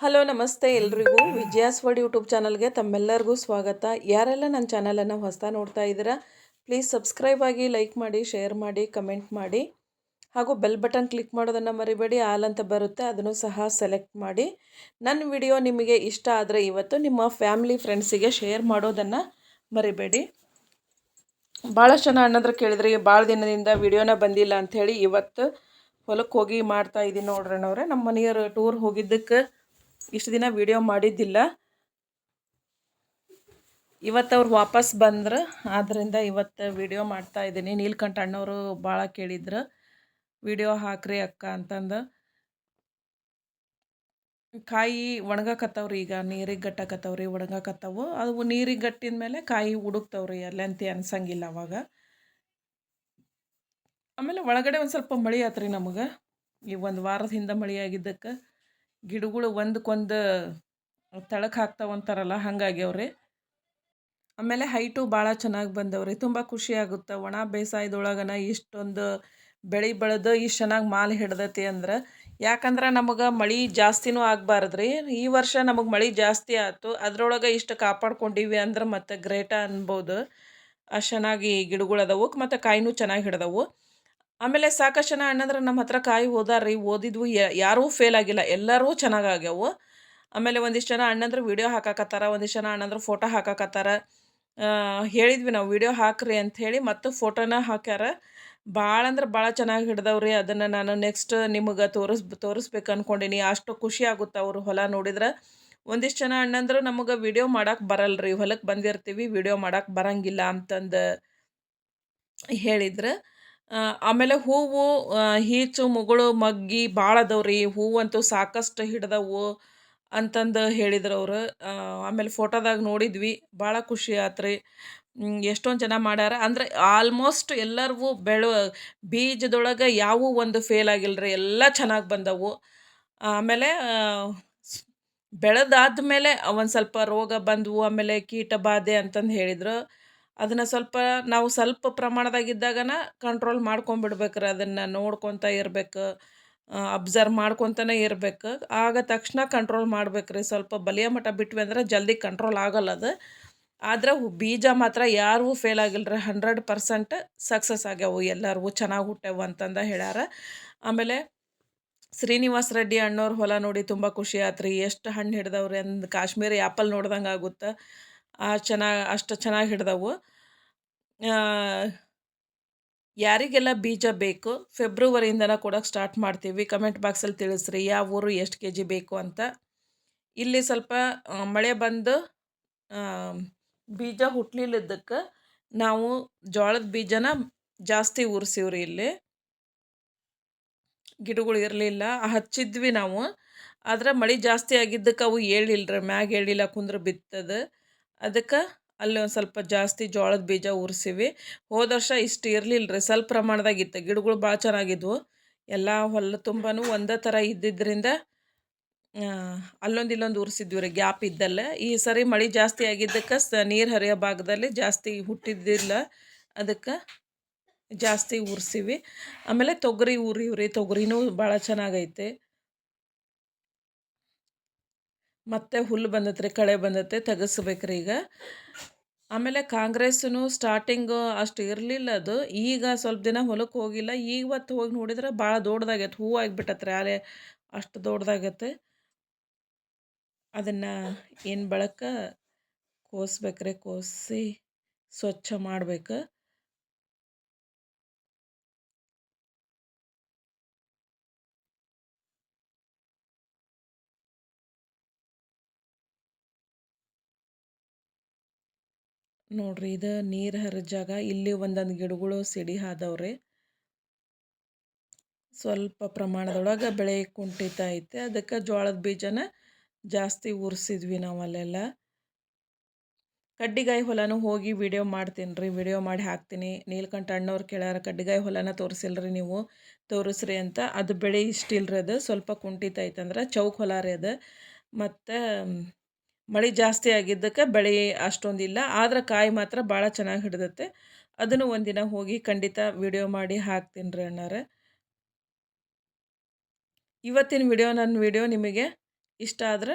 Hello, ನಮಸ್ತೆ ಎಲ್ರಿಗೂ. ವಿಜಯಾಸ್ word YouTube ಚಾನಲ್ಗೆ ತಮ್ಮೆಲ್ಲರಿಗೂ ಸ್ವಾಗತ. ಯಾರೆಲ್ಲ ನನ್ನ ಚಾನಲನ್ನು ಹೊಸ ನೋಡ್ತಾ ಇದ್ದೀರಾ, ಪ್ಲೀಸ್ ಸಬ್ಸ್ಕ್ರೈಬ್ ಆಗಿ ಲೈಕ್ ಮಾಡಿ, ಶೇರ್ ಮಾಡಿ, ಕಮೆಂಟ್ ಮಾಡಿ. ಹಾಗೂ ಬೆಲ್ ಬಟನ್ ಕ್ಲಿಕ್ ಮಾಡೋದನ್ನು ಮರಿಬೇಡಿ. ಆಲ್ ಅಂತ ಬರುತ್ತೆ, ಅದನ್ನು ಸಹ ಸೆಲೆಕ್ಟ್ ಮಾಡಿ. ನನ್ನ ವಿಡಿಯೋ ನಿಮಗೆ ಇಷ್ಟ ಆದರೆ ಇವತ್ತು ನಿಮ್ಮ ಫ್ಯಾಮಿಲಿ ಫ್ರೆಂಡ್ಸಿಗೆ ಶೇರ್ ಮಾಡೋದನ್ನು ಮರಿಬೇಡಿ. ಭಾಳಷ್ಟು ಜನ ಅಣ್ಣದ್ರ ಕೇಳಿದ್ರಿ ಭಾಳ ದಿನದಿಂದ ವಿಡಿಯೋನ ಬಂದಿಲ್ಲ ಅಂಥೇಳಿ ಇವತ್ತು ಹೊಲಕ್ಕೆ ಹೋಗಿ ಮಾಡ್ತಾ ಇದ್ದೀನಿ ನೋಡ್ರಣ್ಣವ್ರೆ ನಮ್ಮ ಮನೆಯವರು ಟೂರ್ ಹೋಗಿದ್ದಕ್ಕೆ ಇಷ್ಟು ದಿನ ವಿಡಿಯೋ ಮಾಡಿದ್ದಿಲ್ಲ. ಇವತ್ತು ಅವ್ರು ವಾಪಸ್ ಬಂದ್ರೆ. ಆದ್ದರಿಂದ ಇವತ್ತು ವಿಡಿಯೋ ಮಾಡ್ತಾ ಇದ್ದೀನಿ. ನೀಲ್ಕಂಠ ಅಣ್ಣವರು ಭಾಳ ಕೇಳಿದ್ರು. ವಿಡಿಯೋ ಹಾಕ್ರಿ ಅಕ್ಕ ಅಂತಂದು. ಕಾಯಿ ಒಣಗಾಕತ್ತವ್ರಿ ಈಗ. ನೀರಿಗೆ ಗಟ್ಟಕತ್ತವ್ರಿ, ಒಣಗಾಕತ್ತವು. ಅದು ನೀರಿಗೆ ಗಟ್ಟಿದ ಮೇಲೆ ಕಾಯಿ ಹುಡುಕ್ತವ್ರಿ ಅಲ್ಲಂತಿ ಅನ್ಸಂಗಿಲ್ಲ ಅವಾಗ. ಆಮೇಲೆ ಒಳಗಡೆ ಒಂದು ಸ್ವಲ್ಪ ಮಳೆ ಆತ್ರಿ ನಮಗೆ. ಈ ಒಂದು ವಾರದ ಹಿಂದೆ ಮಳೆ ಆಗಿದ್ದಕ್ಕೆ. ಗಿಡಗಳು ಒಂದಕ್ಕೊಂದು ತಳಕ್ಕೆ ಹಾಕ್ತಾವಂತಾರಲ್ಲ ಹಂಗಾಗ್ಯಾವ್ರಿ ಆಮೇಲೆ ಹೈಟು ಭಾಳ ಚೆನ್ನಾಗಿ ಬಂದವ್ರಿ. ತುಂಬ ಖುಷಿ ಆಗುತ್ತೆ. ಒಣ ಬೇಸಾಯದೊಳಗನ ಇಷ್ಟೊಂದು ಬೆಳೆ ಬೆಳೆದು ಇಷ್ಟು ಚೆನ್ನಾಗಿ ಮಾಲ್ ಹಿಡ್ದತಿ ಅಂದ್ರೆ. ಯಾಕಂದ್ರೆ ನಮಗೆ ಮಳೆ ಜಾಸ್ತಿನೂ ಆಗಬಾರ್ದ್ರಿ. ಈ ವರ್ಷ ನಮಗೆ ಮಳೆ ಜಾಸ್ತಿ ಆಯಿತು ಅದ್ರೊಳಗೆ ಇಷ್ಟು ಕಾಪಾಡ್ಕೊಂಡಿವಿ ಅಂದ್ರೆ ಮತ್ತೆ ಗ್ರೇಟ ಅನ್ಬೋದು. ಅಷ್ಟು ಚೆನ್ನಾಗಿ ಗಿಡಗಳು ಅದಾವು. ಮತ್ತು ಕಾಯಿನೂ ಚೆನ್ನಾಗಿ ಹಿಡ್ದವು. ಆಮೇಲೆ ಸಾಕಷ್ಟು ಜನ ಅಣ್ಣಂದ್ರೆ ನಮ್ಮ ಹತ್ರ ಕಾಯಿ ಓದಾರ್ರಿ ಓದಿದ್ವು ಯಾರೂ ಫೇಲ್ ಆಗಿಲ್ಲ, ಎಲ್ಲರೂ ಚೆನ್ನಾಗಿ ಆಗ್ಯಾವು. ಆಮೇಲೆ ಒಂದಿಷ್ಟು ಜನ ಅಣ್ಣಂದ್ರೆ ವೀಡಿಯೋ ಹಾಕಾಕತ್ತಾರ, ಒಂದಿಷ್ಟು ಜನ ಅಣ್ಣಂದ್ರೆ ಫೋಟೋ ಹಾಕಾಕತ್ತಾರ. ಹೇಳಿದ್ವಿ ನಾವು ವೀಡಿಯೋ ಹಾಕ್ರಿ ಅಂಥೇಳಿ ಮತ್ತು ಫೋಟೋನ ಹಾಕ್ಯಾರ. ಭಾಳ ಅಂದ್ರೆ ಭಾಳ ಚೆನ್ನಾಗಿ ಹಿಡ್ದವ್ರಿ, ಅದನ್ನು ನಾನು ನೆಕ್ಸ್ಟ್ ನಿಮಗೆ ತೋರಿಸ್, ತೋರಿಸ್ಬೇಕು ಅಂದ್ಕೊಂಡಿನಿ ಅಷ್ಟು ಖುಷಿ ಆಗುತ್ತೆ ಅವರು ಹೊಲ ನೋಡಿದ್ರೆ. ಒಂದಿಷ್ಟು ಜನ ಅಣ್ಣಂದ್ರೆ ನಮಗೆ ವಿಡಿಯೋ ಮಾಡೋಕೆ ಬರಲ್ರಿ ಹೊಲಕ್ಕೆ ಬಂದಿರ್ತೀವಿ ವಿಡಿಯೋ ಮಾಡೋಕೆ ಬರಂಗಿಲ್ಲ ಅಂತಂದು ಹೇಳಿದ್ರೆ. ಆಮೇಲೆ ಹೂವು ಈಚು, ಮುಗುಳು, ಮಗ್ಗಿ ಭಾಳ ಅದಾವ್ರಿ. ಹೂವಂತೂ ಸಾಕಷ್ಟು ಹಿಡ್ದವು ಅಂತಂದು ಹೇಳಿದ್ರು ಅವರು. ಆಮೇಲೆ ಫೋಟೋದಾಗ ನೋಡಿದ್ವಿ. ಭಾಳ ಖುಷಿ ಆತ್ರಿ. ಎಷ್ಟೊಂದು ಜನ ಮಾಡ್ಯಾರ. ಅಂದರೆ ಆಲ್ಮೋಸ್ಟ್ ಎಲ್ಲರಿಗೂ ಬೆಳ, ಬೀಜದೊಳಗೆ ಯಾವೂ ಒಂದು ಫೇಲ್ ಆಗಿಲ್ಲರಿ ಎಲ್ಲ ಚೆನ್ನಾಗಿ ಬಂದವು. ಆಮೇಲೆ ಬೆಳೆದಾದ ಮೇಲೆ ಒಂದು ಸ್ವಲ್ಪ ರೋಗ ಬಂದವು. ಆಮೇಲೆ ಕೀಟ ಬಾಧೆ ಅಂತಂದು ಹೇಳಿದರು. ಅದನ್ನು ಸ್ವಲ್ಪ ನಾವು ಸ್ವಲ್ಪ ಪ್ರಮಾಣದಾಗಿದ್ದಾಗನ ಕಂಟ್ರೋಲ್ ಮಾಡ್ಕೊಂಬಿಡ್ಬೇಕ್ರಿ. ಅದನ್ನು ನೋಡ್ಕೊತ ಇರಬೇಕು ಅಬ್ಸರ್ವ್ ಮಾಡ್ಕೊತಾನೆ ಇರಬೇಕು. ಆಗ ತಕ್ಷಣ ಕಂಟ್ರೋಲ್ ಮಾಡ್ಬೇಕ್ರಿ. ಸ್ವಲ್ಪ ಬಲಿಯ ಮಠ ಬಿಟ್ವಿ ಅಂದ್ರೆ ಜಲ್ದಿ ಕಂಟ್ರೋಲ್ ಆಗಲ್ಲ ಅದು. ಆದ್ರೆ ಬೀಜ ಮಾತ್ರ ಯಾರಿಗೂ ಫೇಲ್ ಆಗಿಲ್ಲ ರೀ ಹಂಡ್ರೆಡ್ ಪರ್ಸೆಂಟ್ ಸಕ್ಸಸ್ ಆಗ್ಯಾವು. ಎಲ್ಲರಿಗೂ ಚೆನ್ನಾಗಿ ಹುಟ್ಟೆವು ಅಂತಂದು ಹೇಳ್ಯಾರ. ಆಮೇಲೆ ಶ್ರೀನಿವಾಸ ರೆಡ್ಡಿ ಅಣ್ಣವ್ರ ಹೊಲ ನೋಡಿ ತುಂಬ ಖುಷಿ ಆತ್ರಿ. ಎಷ್ಟು ಹಣ್ಣು ಹಿಡ್ದವ್ರಿ ಅಂದ್ ಕಾಶ್ಮೀರಿ ಆ್ಯಪಲ್ ನೋಡ್ದಂಗೆ ಆಗುತ್ತೆ. ಚೆನ್ನಾಗಿ ಅಷ್ಟು ಚೆನ್ನಾಗಿ ಹಿಡ್ದವು. ಯಾರಿಗೆಲ್ಲ ಬೀಜ ಬೇಕು, ಫೆಬ್ರವರಿಯಿಂದನೇ ಕೊಡೋಕ್ಕೆ ಸ್ಟಾರ್ಟ್ ಮಾಡ್ತೀವಿ. ಕಮೆಂಟ್ ಬಾಕ್ಸಲ್ಲಿ ತಿಳಿಸ್ರಿ, ಯಾವ ಊರು ಎಷ್ಟು ಕೆ ಜಿ ಬೇಕು ಅಂತ. ಇಲ್ಲಿ ಸ್ವಲ್ಪ ಮಳೆ ಬಂದು ಬೀಜ ಹುಟ್ಲಿಲ್ಲದಕ್ಕೆ ನಾವು ಜೋಳದ ಬೀಜನ ಜಾಸ್ತಿ ಉರ್ಸಿವ್ರಿ ಇಲ್ಲಿ. ಗಿಡಗಳು ಇರಲಿಲ್ಲ, ಹಚ್ಚಿದ್ವಿ ನಾವು. ಆದ್ರೆ ಮಳೆ ಜಾಸ್ತಿ ಆಗಿದ್ದಕ್ಕೆ ಅವು ಹೇಳಿಲ್ಲ ಮ್ಯಾಗ ಹೇಳಿಲ್ಲ ಕುಂದ್ರೆ ಬಿತ್ತದ. ಅದಕ್ಕೆ ಅಲ್ಲಿ ಒಂದು ಸ್ವಲ್ಪ ಜಾಸ್ತಿ ಜೋಳದ ಬೀಜ ಉರ್ಸಿವಿ. ಹೋದ ವರ್ಷ ಇಷ್ಟು ಇರಲಿಲ್ಲ ರೀ ಸ್ವಲ್ಪ ಪ್ರಮಾಣದಾಗಿತ್ತು ಗಿಡಗಳು ಭಾಳ ಚೆನ್ನಾಗಿದ್ವು. ಎಲ್ಲ ಹೊಲ ತುಂಬನೂ ಒಂದೇ ಥರ ಇದ್ದಿದ್ದರಿಂದ ಅಲ್ಲೊಂದು ಇಲ್ಲೊಂದು ಉರ್ಸಿದ್ವಿ ರೀ, ಗ್ಯಾಪ್ ಇದ್ದಲ್ಲ. ಈ ಸರಿ ಮಳೆ ಜಾಸ್ತಿ ಆಗಿದ್ದಕ್ಕೆ ಸ, ನೀರು ಹರಿಯೋ ಭಾಗದಲ್ಲಿ ಜಾಸ್ತಿ ಹುಟ್ಟಿದ್ದಿಲ್ಲ. ಅದಕ್ಕೆ ಜಾಸ್ತಿ ಉರ್ಸಿವಿ. ಆಮೇಲೆ ತೊಗರಿ ಉರಿವ್ರಿ ತೊಗರಿನೂ ಭಾಳ ಚೆನ್ನಾಗೈತೆ. ಮತ್ತೆ ಹುಲ್ಲು ಬಂದತ್ರಿ, ಕಳೆ ಬಂದತ್ತೆ ತೆಗೆಸ್ಬೇಕ್ರಿ ಈಗ. ಆಮೇಲೆ ಕಾಂಗ್ರೆಸ್ನು ಸ್ಟಾರ್ಟಿಂಗು ಅಷ್ಟು ಇರಲಿಲ್ಲ ಅದು. ಈಗ ಸ್ವಲ್ಪ ದಿನ ಹೊಲಕ್ಕೆ ಹೋಗಿಲ್ಲ. ಈಗ ಇವತ್ತು ಹೋಗಿ ನೋಡಿದ್ರೆ ಭಾಳ ದೊಡ್ಡದಾಗೈತೆ ಹೂವು ಆಗಿಬಿಟ್ಟತ್ರಿ ಆಲೆ, ಅಷ್ಟು ದೊಡ್ಡದಾಗತ್ತೆ ಅದನ್ನು ಏನು ಬಳಕ? ಕೋಸ್ಬೇಕ್ರಿ, ಕೋಸಿ ಸ್ವಚ್ಛ ಮಾಡ್ಬೇಕು. ನೋಡ್ರಿ ಇದು ನೀರು ಹರಿದ ಜಾಗ ಇಲ್ಲಿ ಒಂದೊಂದು ಗಿಡಗಳು ಸಿಡಿ ಆದವ್ರಿ ಸ್ವಲ್ಪ ಪ್ರಮಾಣದೊಳಗೆ ಬೆಳೆ ಕುಂಠಿತ ಐತೆ. ಅದಕ್ಕೆ ಜೋಳದ ಬೀಜನ ಜಾಸ್ತಿ ಉರ್ಸಿದ್ವಿ ನಾವು ಅಲ್ಲೆಲ್ಲ. ಕಡ್ಡಿಗಾಯಿ ಹೊಲನೂ ಹೋಗಿ ವಿಡಿಯೋ ಮಾಡ್ತೀನಿ ರೀ ವಿಡಿಯೋ ಮಾಡಿ ಹಾಕ್ತೀನಿ. ನೀಲ್ಕಂಠ ಅಣ್ಣವ್ರು ಕೇಳ್ಯಾರ ಕಡ್ಡಿಗಾಯಿ ಹೊಲನ ತೋರಿಸಿಲ್ರಿ ನೀವು? ತೋರಿಸ್ರಿ ಅಂತ. ಅದು ಬೆಳೆ ಇಷ್ಟಿಲ್ರಿ ಅದು. ಸ್ವಲ್ಪ ಕುಂಠಿತ ಐತಂದ್ರೆ ಚೌಕ್ ಹೊಲ ರೀ ಅದು. ಮತ್ತು ಮಳೆ ಜಾಸ್ತಿ ಆಗಿದ್ದಕ್ಕೆ ಬೆಳೆ ಅಷ್ಟೊಂದಿಲ್ಲ, ಆದ್ರೆ ಕಾಯಿ ಮಾತ್ರ ಭಾಳ ಚೆನ್ನಾಗಿ ಹಿಡಿದತ್ತೆ. ಅದನ್ನು ಒಂದಿನ ಹೋಗಿ ಖಂಡಿತ ವಿಡಿಯೋ ಮಾಡಿ ಹಾಕ್ತೀನಿ ರೀ ಅಣ್ಣಾರೆ. ಇವತ್ತಿನ ವಿಡಿಯೋ, ನನ್ನ ವಿಡಿಯೋ ನಿಮಗೆ ಇಷ್ಟ ಆದ್ರೆ